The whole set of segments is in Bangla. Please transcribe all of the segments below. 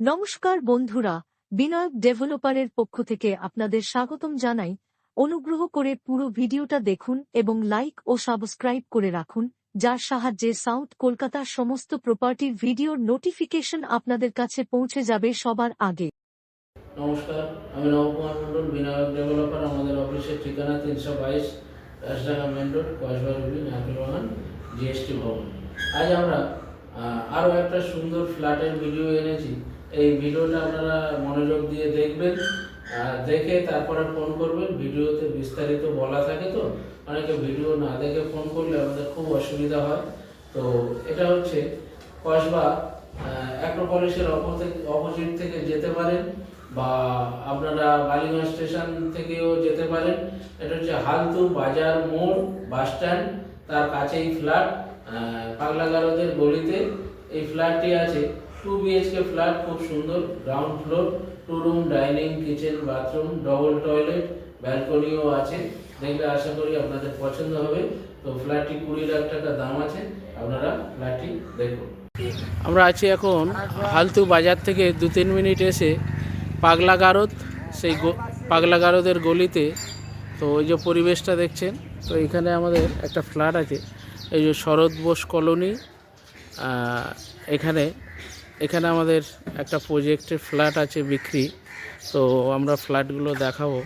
নমস্কার বন্ধুরা, বিনায়ক ডেভেলপারের পক্ষ থেকে আপনাদের স্বাগতম জানাই। অনুগ্রহ করে পুরো ভিডিওটা দেখুন এবং লাইক ও সাবস্ক্রাইব করে রাখুন, যার সাহায্যে সাউথ কলকাতার সমস্ত প্রপার্টির ভিডিওর নোটিফিকেশন আপনাদের কাছে পৌঁছে যাবে সবার আগে। নমস্কার, আমি নবকুমার মণ্ডল, বিনায়ক ডেভেলপার। আমাদের অফিসের ঠিকানা তিনশো বাইশ রাজঢাকা মেন রোড নাকিলবাগান জিএসটি ভবন। আজ আমরা আরও একটা সুন্দর ফ্ল্যাটের ভিডিও এনেছি। এই ভিডিওটা আপনারা মনোযোগ দিয়ে দেখবেন, আর দেখে তারপরে ফোন করবেন। ভিডিওতে বিস্তারিত বলা থাকে তো, অনেকে ভিডিও না দেখে ফোন করলে আমাদের খুব অসুবিধা হয়। তো এটা হচ্ছে, কসবা অ্যাক্রোপলিসের অপোজিট থেকে যেতে পারেন, বা আপনারা বালিগঞ্জ স্টেশন থেকেও যেতে পারেন। এটা হচ্ছে হালতু বাজার মোড়, বাস স্ট্যান্ড, তার কাছেই ফ্ল্যাট পাগলাগারদের গলিতে। এই ফ্ল্যাটটি আছে টু বিএইচকে ফ্ল্যাট খুব সুন্দর ground floor two room dining kitchen bathroom double toilet ব্যালকনিও আছে। দেখলে আশা করি আপনাদের পছন্দ হবে। তো ফ্ল্যাটটি কুড়ি লাখ টাকা দাম আছে। আপনারা ফ্ল্যাটটি দেখুন। আমরা আছি এখন হালতু বাজার থেকে দু তিন মিনিট এসে পাগলা গারদ, সেই পাগলা গারদের গলিতে। তো ওই যে পরিবেশটা দেখছেন, তো এখানে আমাদের একটা ফ্ল্যাট আছে। এই যে শরৎ বোস কলোনি এখানে এখানে আমাদের একটা প্রজেক্টের ফ্ল্যাট আছে বিক্রি, তো আমরা ফ্ল্যাটগুলো দেখাবো।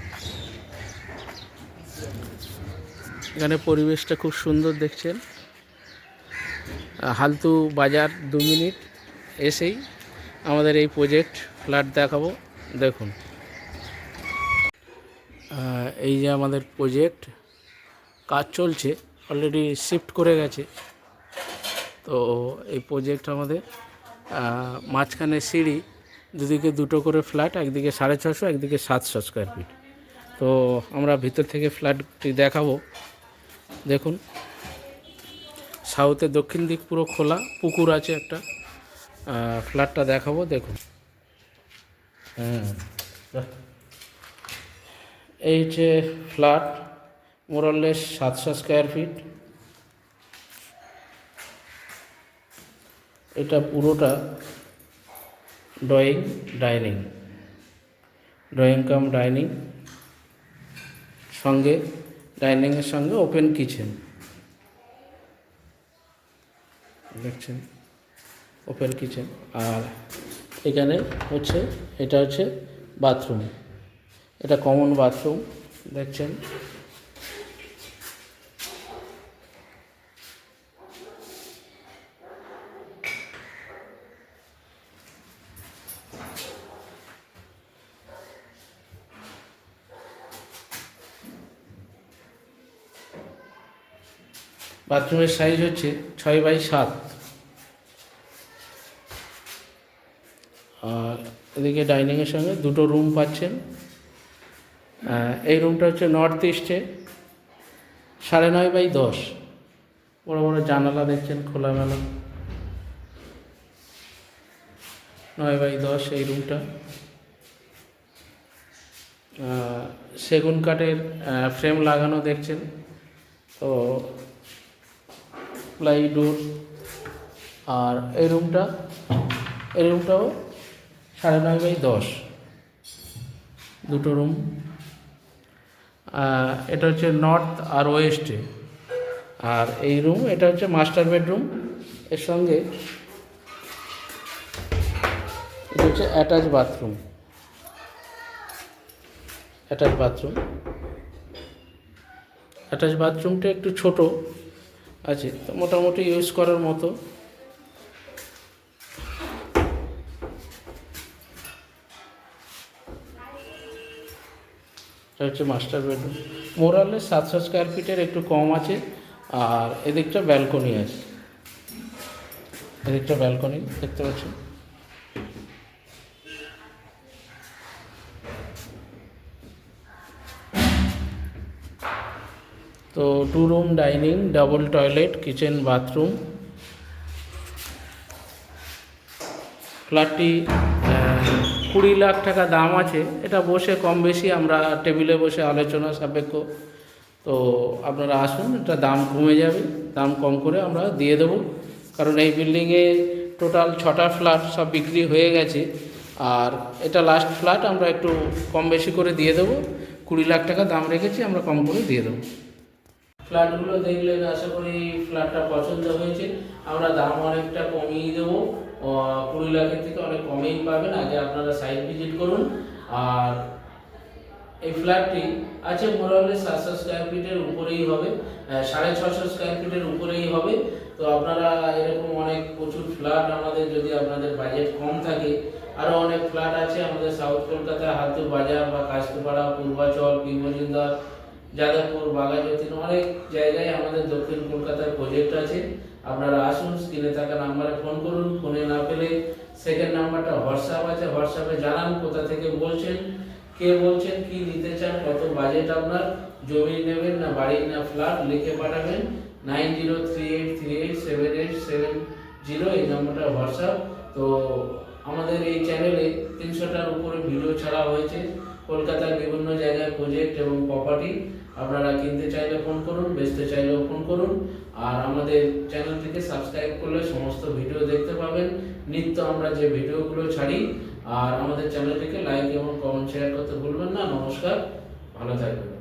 এখানে পরিবেশটা খুব সুন্দর দেখছেন। হালতু বাজার দু মিনিট এসেই আমাদের এই প্রজেক্ট ফ্ল্যাট দেখাবো। দেখুন। এই যে আমাদের প্রজেক্ট কাজ চলছে অলরেডি শিফট করে গেছে। তো এই প্রজেক্ট আমাদের মাঝখানে সিঁড়ি দুদিকে দুটো করে ফ্ল্যাট, একদিকে সাড়ে ছশো একদিকে সাতশো স্কোয়ার ফিট তো আমরা ভিতর থেকে ফ্ল্যাটটি দেখাবো। দেখুন সাউথে দক্ষিণ দিক পুরো খোলা, পুকুর আছে একটা। ফ্ল্যাটটা দেখাবো, দেখুন। হুম। এই হচ্ছে ফ্ল্যাট মোরলেস সাতশো স্কোয়ার ফিট এটা পুরোটা drawing dining drawing cum dining সঙ্গে ডাইনিংয়ের সঙ্গে ওপেন কিচেন দেখছেন? ওপেন কিচেন আর এখানে হচ্ছে, এটা হচ্ছে বাথরুম এটা কমন বাথরুম দেখছেন? বাথরুমের সাইজ হচ্ছে ছয় বাই সাত। আর এদিকে ডাইনিংয়ের সঙ্গে দুটো রুম পাচ্ছেন। এই রুমটা হচ্ছে নর্থ ইস্টে সাড়ে নয় বাই দশ। বড় বড় জানালা দেখছেন খোলামেলা। নয় বাই দশ এই রুমটা সেগুন কাঠের ফ্রেম লাগানো দেখছেন। তো প্লাই ডোর আর এই রুমটা এই রুমটাও সাড়ে নয় বাই দশ। দুটো রুম এটা হচ্ছে নর্থ আর ওয়েস্টে আর এই রুম এটা হচ্ছে মাস্টার বেডরুম এর সঙ্গে এটা হচ্ছে attach bathroom attach bathroom attach বাথরুমটা একটু ছোট। আছে, তো মোটামুটি ইউজ করার মতো। হচ্ছে মাস্টার বেডরুম মোরালে সাতশো স্কোয়ার ফিটের একটু কম আছে, আর এদিকটা ব্যালকনি আছে। এদিকটা ব্যালকনি দেখতে পাচ্ছেন? তো two room dining double toilet kitchen bathroom ফ্ল্যাটটি কুড়ি লাখ টাকা দাম আছে। এটা বসে কম বেশি আমরা টেবিলে বসে আলোচনা সাপেক্ষ। তো আপনারা আসুন, এটা দাম কমে যাবে। দাম কম করে আমরা দিয়ে দেবো। কারণ এই বিল্ডিংয়ে টোটাল ছটা ফ্ল্যাট সব বিক্রি হয়ে গেছে। আর এটা লাস্ট ফ্ল্যাট আমরা একটু কম বেশি করে দিয়ে দেবো। কুড়ি লাখ টাকা দাম রেখেছি, আমরা কম করে দিয়ে দেবো। ফ্ল্যাটগুলো দেখলেন, আশা করি ফ্ল্যাটটা পছন্দ হয়েছে। আমরা দাম অনেকটা কমিয়ে দেবো। কুড়ি লাখের থেকে অনেক কমেই পাবেন। আগে আপনারা সাইট ভিজিট করুন। আর এই ফ্ল্যাটটি আছে মোরালে সাতশো স্কোয়ার ফিটের উপরেই হবে। সাড়ে ছশো স্কোয়ার ফিটের উপরেই হবে। তো আপনারা এরকম অনেক প্রচুর ফ্ল্যাট আমাদের যদি আপনাদের বাজেট কম থাকে আরও অনেক ফ্ল্যাট আছে আমাদের সাউথ কলকাতা হাতুর বাজার বা কাস্তুপাড়া পূর্বাচল পিমজিন্দা যাদবপুর বাগাযতীন অনেক জায়গায় আমাদের দক্ষিণ কলকাতার প্রজেক্ট আছে। আপনারা আসুন স্ক্রিনে থাকা নাম্বারে ফোন করুন ফোনে না পেলে সেকেন্ড নাম্বারটা হোয়াটসঅ্যাপ আছে হোয়াটসঅ্যাপে জানান কোথা থেকে বলছেন, কে বলছেন, কি নিতে চান, কত বাজেট আপনার, জমি নেবেন না বাড়ি না ফ্ল্যাট লিখে পাঠাবেন nine zero three eight three eight seven eight seven zero এই নাম্বারটা হোয়াটসঅ্যাপ তো আমাদের এই চ্যানেলে তিনশোটার উপরে ভিডিও ছাড়া হয়েছে। কলকাতার বিভিন্ন জায়গায় প্রজেক্ট এবং প্রপার্টি আপনারা কিনতে চাইলে ফোন করুন, বেচতে চাইলেও ফোন করুন। আর আমাদের চ্যানেল থেকে সাবস্ক্রাইব করলে সমস্ত ভিডিও দেখতে পাবেন। নিত্য আমরা যে ভিডিওগুলো ছাড়ি, আর আমাদের চ্যানেলটিকে লাইক এবং কমেন্ট শেয়ার করতে ভুলবেন না। নমস্কার, ভালো থাকবেন।